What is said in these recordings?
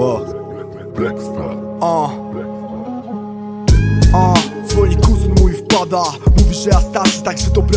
Wow. O. O, dzwoni kuzyn mój wpada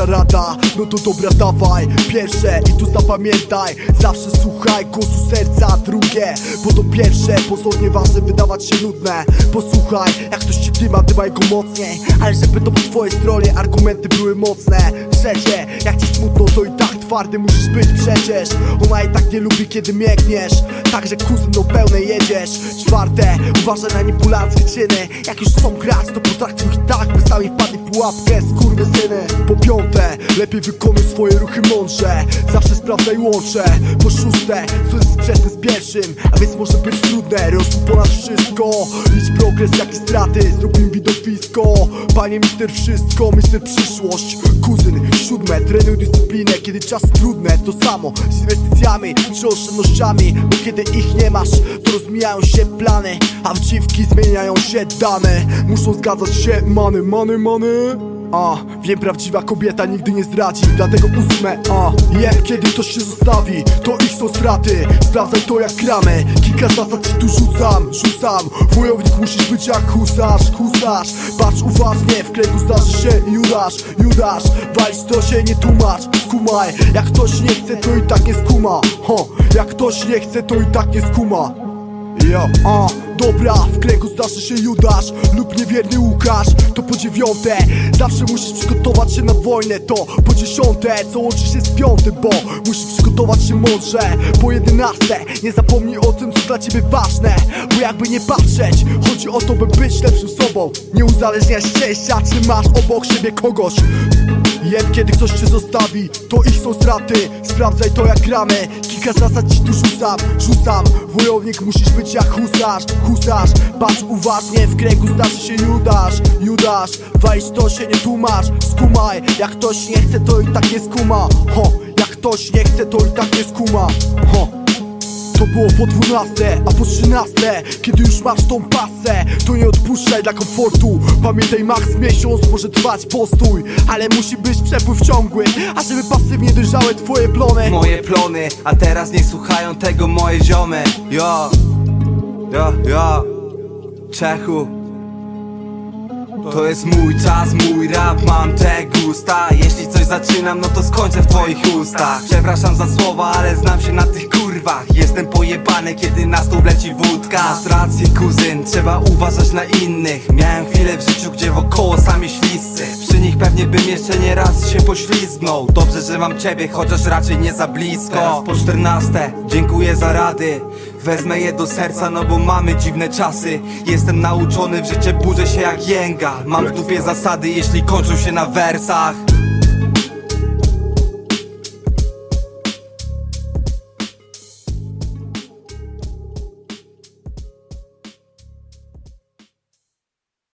rada, no to dobra dawaj Pierwsze i tu zapamiętaj. Zawsze słuchaj głosu serca Drugie, bo to pierwsze. Pozornie ważne wydawać się nudne. Posłuchaj, jak ktoś ci dyma, dymaj go mocniej. Ale żeby to po twojej stronie argumenty były mocne. Trzecie, jak ci smutno to i tak twardy musisz być przecież. Ona i tak nie lubi kiedy miękniesz Także kuzyn do pełnej jedziesz. Czwarte, uważaj na manipulacje czyny. Jak już chcą grać to potraktuj ich tak By sami wpadli w pułapkę syny. Po piąte, lepiej wykonuj swoje ruchy mądrze. Zawsze sprawdzaj łącze Po szóste, co jest sprzeczne z pierwszym A więc może być trudne, rozum ponad wszystko Licz progres jak i straty, zrób im widowisko. Panie mister wszystko, mister przyszłość. Kuzyn, siódme, trenuj dyscyplinę Kiedy czasy trudne, to samo Z inwestycjami czy oszczędnościami Bo kiedy ich nie masz, to rozmijają się plany A w dziwki zmieniają się dane. Muszą zgadzać się many, many, many a, wiem, prawdziwa kobieta nigdy nie zdradzi Dlatego ósme, a Jem, kiedy ktoś się zostawi To ich są straty. Sprawdzaj to jak gramy. Kilka zasad ci tu rzucam, rzucam. Wojownik musisz być jak husarz, husarz. Patrz uważnie, w kręgu zdarzy się Judasz, Judasz Walić to się nie tłumacz, skumaj. Jak ktoś nie chce, to i tak nie skuma. Ho, jak ktoś nie chce, to i tak nie skuma Yo, a, dobra, w kręgu zdarzy się Judasz lub niewierny Łukasz. To po dziewiąte, zawsze musisz przygotować się na wojnę. To po dziesiąte, co łączy się z piątym Bo musisz przygotować się mądrze. Po jedenaste, nie zapomnij o tym co dla ciebie ważne. Bo jakby nie patrzeć, chodzi o to by być lepszym sobą. Nie uzależniaj szczęścia, czy masz obok siebie kogoś Jem, kiedy ktoś cię zostawi, to ich są straty. Sprawdzaj to jak gramy, kilka zasad ci tu rzucam Rzucam, wojownik musisz być jak husarz Husarz, patrz uważnie, w kręgu zdarzy się Judasz Judasz, walić to się nie tłumacz Skumaj, jak ktoś nie chce to i tak nie skuma. Ho, jak ktoś nie chce to i tak nie skuma. Ho to było po dwunaste, a po trzynaste Kiedy już masz tą pasę To nie odpuszczaj dla komfortu. Pamiętaj max miesiąc może trwać postój Ale musi być przepływ ciągły A żeby pasywnie dojrzałe twoje plony. Moje plony, a teraz nie słuchają tego moje ziomy. Jo, jo, jo Czechu to jest mój czas, mój rap, mam te gusta. Jeśli coś zaczynam, no to skończę w twoich ustach. Przepraszam za słowa, ale znam się na tych kurwach. Jestem pojebany, kiedy na stół leci wódka. Masz rację kuzyn, trzeba uważać na innych. Miałem chwilę w życiu, gdzie wokoło sami śliscy. Przy nich pewnie bym jeszcze nie raz się poślizgnął. Dobrze, że mam ciebie, chociaż raczej nie za blisko. Teraz po czternaste, dziękuję za rady Wezmę je do serca, no bo mamy dziwne czasy. Jestem nauczony w życie, burzę się jak jęga. Mam w dupie zasady, jeśli kończą się na wersach